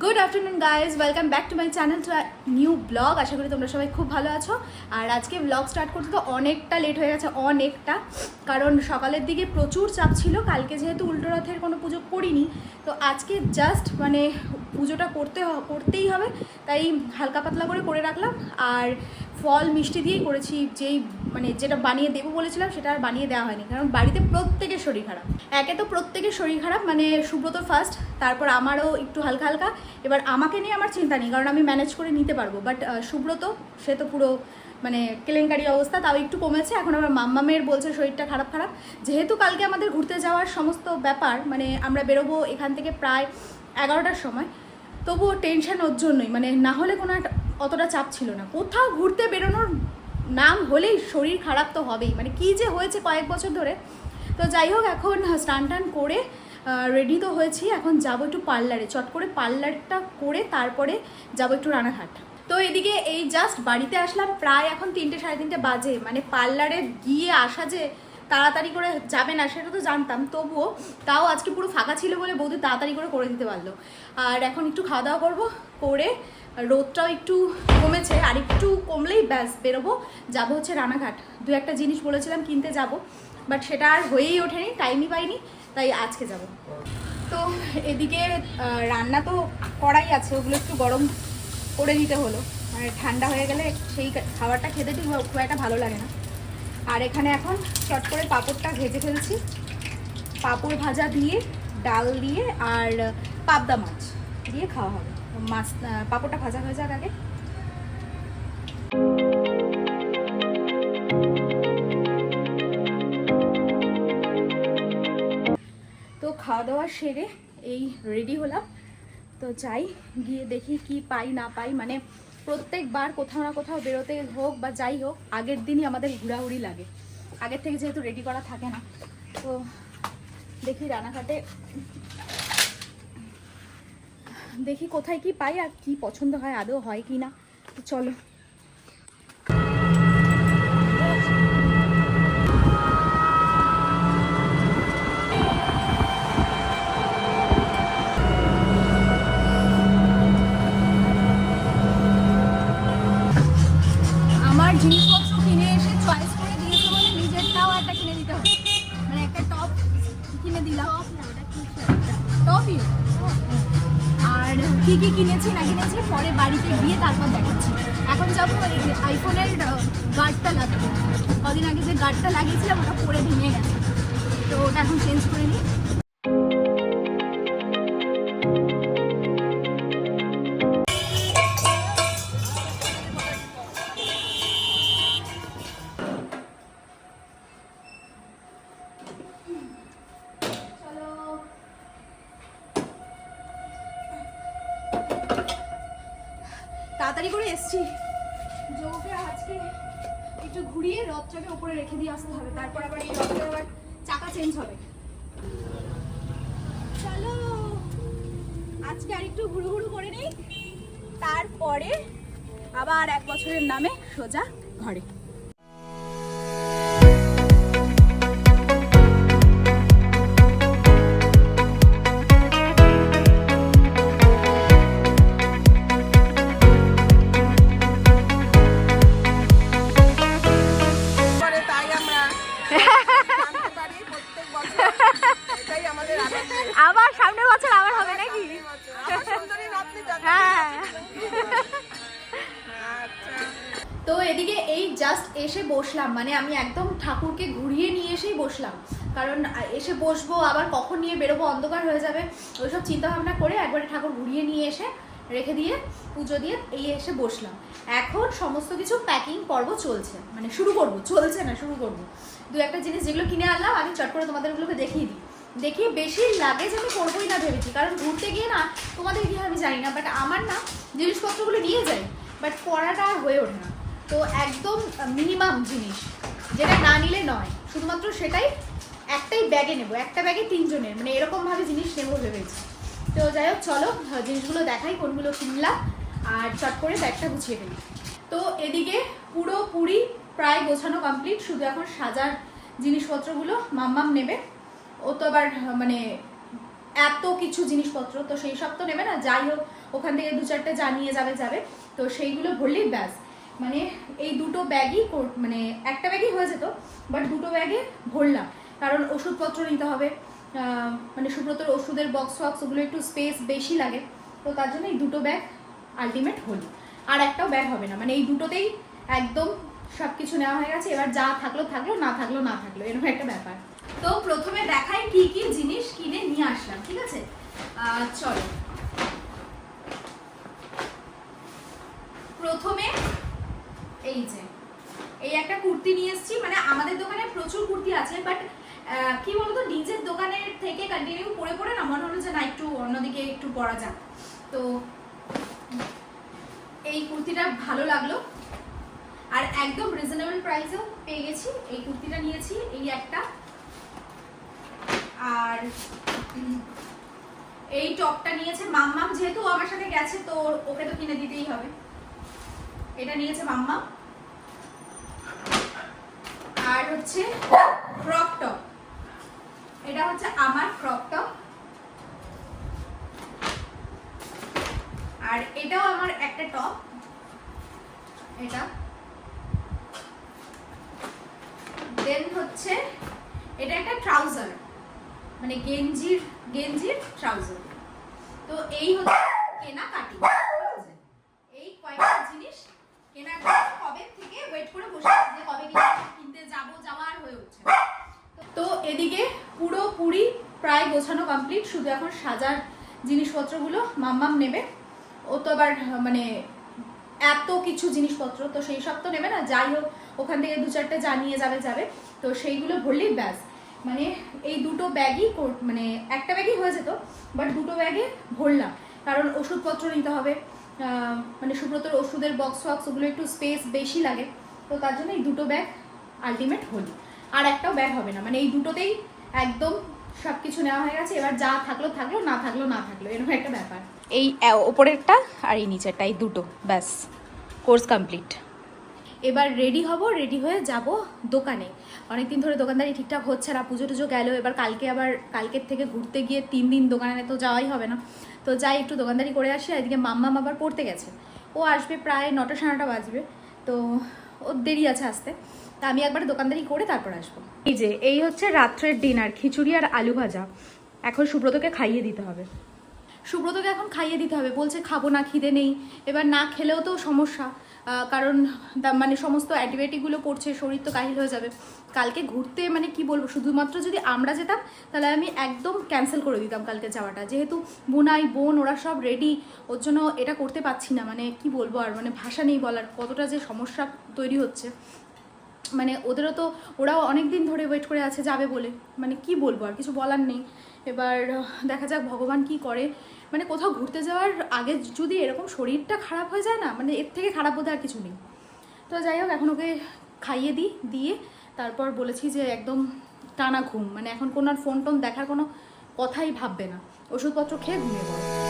Good afternoon guys welcome back to my channel to new blog আশা করি তোমরা সবাই খুব ভালো আছো। আর আজকে ব্লগ স্টার্ট করতে তো অনেকটা লেট হয়ে গেছে, অনেকটা। কারণ সকালের দিকে প্রচুর চাপ ছিল। কালকে যেহেতু উল্টো রথের কোনো পুজো করিনি তো আজকে জাস্ট মানে পুজোটা করতে করতেই হবে, তাই হালকা পাতলা করে করে রাখলাম। আর ফল মিষ্টি দিয়েই করেছি, যেই মানে যেটা বানিয়ে দেবো বলেছিলাম সেটা আর বানিয়ে দেওয়া হয়নি, কারণ বাড়িতে প্রত্যেকের শরীর খারাপ। একে তো প্রত্যেকের শরীর খারাপ মানে সুব্রত ফার্স্ট তারপর আমারও একটু হালকা হালকা। এবার আমাকে নিয়ে আমার চিন্তা নেই, কারণ আমি ম্যানেজ করে নিতে পারব বাট সুব্রত, সে তো পুরো মানে কেলেঙ্কারি অবস্থা, তাও একটু কমেছে। এখন আমার মাম্মামের বলছে শরীরটা খারাপ খারাপ। যেহেতু কালকে আমাদের ঘুরতে যাওয়ার সমস্ত ব্যাপার মানে আমরা বেরোবো এখান থেকে প্রায় এগারোটার সময়, তবুও টেনশন ওর জন্যই। মানে না হলে কোনো অতটা চাপ ছিল না। কোথাও ঘুরতে বেরোনোর নাম হলেই শরীর খারাপ তো হবেই। মানে কি যে হয়েছে কয়েক বছর ধরে। তো যাই হোক, এখন স্নান টান করে রেডি তো হয়েছি। এখন যাব একটু পার্লারে। চট করে পার্লারটা করে তারপরে যাব একটু রানাঘাট। তো এদিকে এই জাস্ট বাড়িতে আসলাম, প্রায় এখন তিনটে সাড়ে তিনটে বাজে। মানে পার্লারে গিয়ে আসা যে তাড়াতাড়ি করে যাবে না, সেটা তো জানতাম। তবুও তাও আজকে পুরো ফাঁকা ছিল বলে বৌদি তাড়াতাড়ি করে করে দিতে পারল। আর এখন একটু খাওয়া দাওয়া করব, করে রোদটাও একটু কমেছে, আর একটু কমলেই ব্যাস বেরোবো। যাব হচ্ছে রানাঘাট। দু একটা জিনিস বলেছিলাম কিনতে যাব, বাট সেটা আর হয়েই ওঠেনি, টাইমই পাইনি, তাই আজকে যাব। তো এদিকে রান্না তো করাই আছে, ওগুলো একটু গরম করে দিতে হলো। মানে ঠান্ডা হয়ে গেলে সেই খাবারটা খেতে ঠিক খুব একটা ভালো লাগে না। আর এখানে এখন চট করে পাঁপড়টা ভেজে ফেলছি। পাঁপড় ভাজা দিয়ে, ডাল দিয়ে আর পাবদা মাছ দিয়ে খাওয়া হবে। মাছ, পাঁপড়টা ভাজা হয়ে যাক আগে। তো খাওয়া দাওয়া সেরে এই রেডি হলাম। তো যাই, গিয়ে দেখি কি পাই, না পাই। মানে প্রত্যেকবার কোথাও না কোথাও বেরোতে হোক বা যাই হোক, আগের দিনই আমাদের ঘোরাঘুরি লাগে। আগের থেকে যেহেতু রেডি করা থাকে না, তো দেখি রানাঘাটে দেখি কোথায় কি পাই আর কি পছন্দ হয়, আদৌ হয় কি না। তো চলো। দিলাম। টপই আর কি কি কিনেছি, না কিনেছি, পরে বাড়িতে গিয়ে তারপর দেখাচ্ছি। এখন যাব আইফোনের গার্ডটা লাগবে কদিন আগে যে গার্ডটা লাগিয়েছিলাম, ওটা পরে ভেঙে গেছে। তো ওটা এখন চেঞ্জ করে নিই। তাড়াতাড়ি করে এসছি। যোগে আজকে একটু ঘুরিয়ে রথটাকে উপরে রেখে দিয়ে আসতে হবে। তারপর আবার এই রথটা আবার চাকা চেঞ্জ হবে। চলো, আজকে আর একটু ঘুরু ঘুরু করে নিই। তারপরে আবার এক বছরের নামে সোজা ঘরে। এদিকে এই জাস্ট এসে বসলাম মানে আমি একদম ঠাকুরকে ঘুরিয়ে নিয়ে এসেই বসলাম। কারণ এসে বসবো, আবার কখন নিয়ে বেরোবো, অন্ধকার হয়ে যাবে, ওইসব চিন্তা ভাবনা করে একবারে ঠাকুর ঘুরিয়ে নিয়ে এসে রেখে দিয়ে পুজো দিয়ে এই এসে বসলাম। এখন সমস্ত কিছু প্যাকিং পর্ব চলছে মানে শুরু করব, চলছে না, শুরু করব। দু একটা জিনিস যেগুলো কিনে আনলাম, আমি চট করে তোমাদের ওগুলোকে দেখিয়ে দিই। দেখিয়ে বেশি লাগেজ আমি করবোই না ভেবেছি, কারণ ঘুরতে গিয়ে না তোমাদের কি আমি জানি না বাট আমার না জিনিসপত্রগুলো নিয়ে যাই বাট পড়াটা হয়ে ওঠে না। তো একদম মিনিমাম জিনিস, যেটা না নিলে নয়। শুধুমাত্র সেটাই একটাই ব্যাগে নেব, একটা ব্যাগে তিনজনের মানে এরকমভাবে জিনিস নেব ভেবেছি। তো যাই হোক, চলো, জিনিসগুলো দেখাই, কোনগুলো কিনলাম, আর চট করে ব্যাগটা গুছিয়ে ফেলি। তো এদিকে পুরোপুরি প্রায় গোছানো কমপ্লিট শুধু এখন সাজার জিনিসপত্রগুলো মাম্মাম নেবে। ও তো আবার মানে এত কিছু জিনিসপত্র, তো সেই সব তো নেবে না, যাই হোক, ওখান থেকে দু চারটে যা নিয়ে যাবে যাবে। তো সেইগুলো ভরলেই ব্যাস। মানে এই দুটো ব্যাগই মানে একটা ব্যাগই হয়ে যেত বাট দুটো ব্যাগে ভরলাম। কারণ ওষুধপত্র নিতে হবে মানে সুব্রতর ওষুধের বক্স ফক্স, ওগুলো একটু স্পেস বেশি লাগে। তো তার জন্য এই দুটো ব্যাগ আলটিমেট হলো। আর একটাও ব্যাগ হবে না। মানে এই দুটোতেই একদম সব কিছু নেওয়া হয়ে গেছে। এবার যা থাকল থাকল, না থাকল না থাকল। এরকম একটা ব্যাপার। তো প্রথমে দেখাই কি কি জিনিস কিনে নিয়ে আসলাম, ঠিক আছে? চলো প্রথমে এই যে, এই একটা কুর্তি নিয়ে এসেছি মানে আমাদের দোকানে প্রচুর কুর্তি আছে বাট কি বলতো, নিজের দোকানের থেকে কন্টিনিউ পরে পরে না মনে হলো যে না, একটু অন্যদিকে একটু পরা যাক। তো, এই কুর্তিটা ভালো লাগল। আর একদম রিজনেবল প্রাইসেও পেয়ে গেছি, এই কুর্তিটা নিয়েছি, এই একটা। আর, এই টপটা নিয়েছে মাম্মাম, যেহেতু আমার সাথে গেছে, তো ওকে তো কিনে দিতেই হবে। এটা নিয়েছে মাম্মা হচ্ছে ক্রপ টপ এটা হচ্ছে আমার ক্রপ টপ আর এটাও আমার একটা টপ এটা। দেন হচ্ছে এটা একটা ট্রাউজার মানে গেঞ্জির গেঞ্জির ট্রাউজার তো এই হচ্ছে কেনাকাটি। ঠিক আছে? এই কয়েকটা জিনিস কেনাকাটি কবে থেকে ওয়েট করে বসে যে কবে কিনতে যাব যাওয়ার হয়ে উঠছে। তো এদিকে পুরোপুরি প্রায় গোছানো কমপ্লিট শুধু এখন সাজার জিনিসপত্রগুলো মাম্মাম নেবে। ও তো আবার মানে এত কিছু জিনিসপত্র, তো সেই সব তো নেবে না, যাই হোক, ওখান থেকে দু চারটে যা নিয়ে যাবে যাবে। তো সেইগুলো ভরলেই ব্যাস। মানে এই দুটো ব্যাগই মানে একটা ব্যাগই হয়ে যেত বাট দুটো ব্যাগে ভরলাম। কারণ ওষুধপত্র নিতে হবে মানে সুব্রতর ওষুধের বক্স ফক্স ওগুলো একটু স্পেস বেশি লাগে। তো তার জন্য এই দুটো ব্যাগ আলটিমেট হলো। আর একটাও ব্যাগ হবে না। মানে এই দুটোতেই একদম সব কিছু নেওয়া হয়ে গেছে। এবার যা থাকল থাকল না থাকল না থাকল। এরকম একটা ব্যাপার। এই ওপরেরটা আর এই নিচেরটা এই দুটো ব্যাস। কোর্স কমপ্লিট এবার রেডি হব রেডি হয়ে যাব দোকানে। অনেকদিন ধরে দোকানদারি ঠিকঠাক হচ্ছে না পুজো টুজো গেল। এবার কালকে আবার কালকের থেকে ঘুরতে গিয়ে তিন দিন দোকানে তো যাওয়াই হবে না। তো যাই একটু দোকানদারি করে আসি। এদিকে মাম্মাম আবার পড়তে গেছে। ও আসবে প্রায় নটা সাড়ে নটা বাজবে। তো ওর দেরি আছে আসতে। তা আমি একবার দোকানদারি করে তারপর আসব। এই যে এই হচ্ছে রাত্রের ডিনার খিচুড়ি আর আলু ভাজা। এখন সুব্রতকে খাইয়ে দিতে হবে। সুব্রতকে এখন খাইয়ে দিতে হবে। বলছে খাব না খিদে নেই। এবার না খেলেও তো সমস্যা। কারণ মানে সমস্ত অ্যান্টিবায়োটিকগুলো পড়ছে শরীর তো কাহিল হয়ে যাবে। কালকে ঘুরতে মানে কি বলব শুধুমাত্র যদি আমরা যেতাম তাহলে আমি একদম ক্যান্সেল করে দিতাম কালকে যাওয়াটা। যেহেতু বোনাই বোন ওরা সব রেডি ওর জন্য এটা করতে পারছি না। মানে কি বলব আর মানে ভাষা নেই বলার কতটা যে সমস্যা তৈরি হচ্ছে। মানে ওদেরও তো, ওরাও অনেক দিন ধরে ওয়েট করে আছে, যাবে বলে। মানে কি বলব আর, কিছু বলার নেই। এবার দেখা যাক ভগবান কি করে। মানে কোথাও ঘুরতে যাওয়ার আগে যদি এরকম শরীরটা খারাপ হয়ে যায় না মানে এর থেকে খারাপ বোধ আর কিছু নেই। তো যাই হোক, এখন ওকে খাইয়ে দিই, দিয়ে তারপর বলেছি যে একদম টানা ঘুম। মানে এখন কোনো আর ফোন টোন দেখার কোনো কথাই ভাববে না। ওষুধপত্র খেয়ে ঘুমিয়ে পড়ে।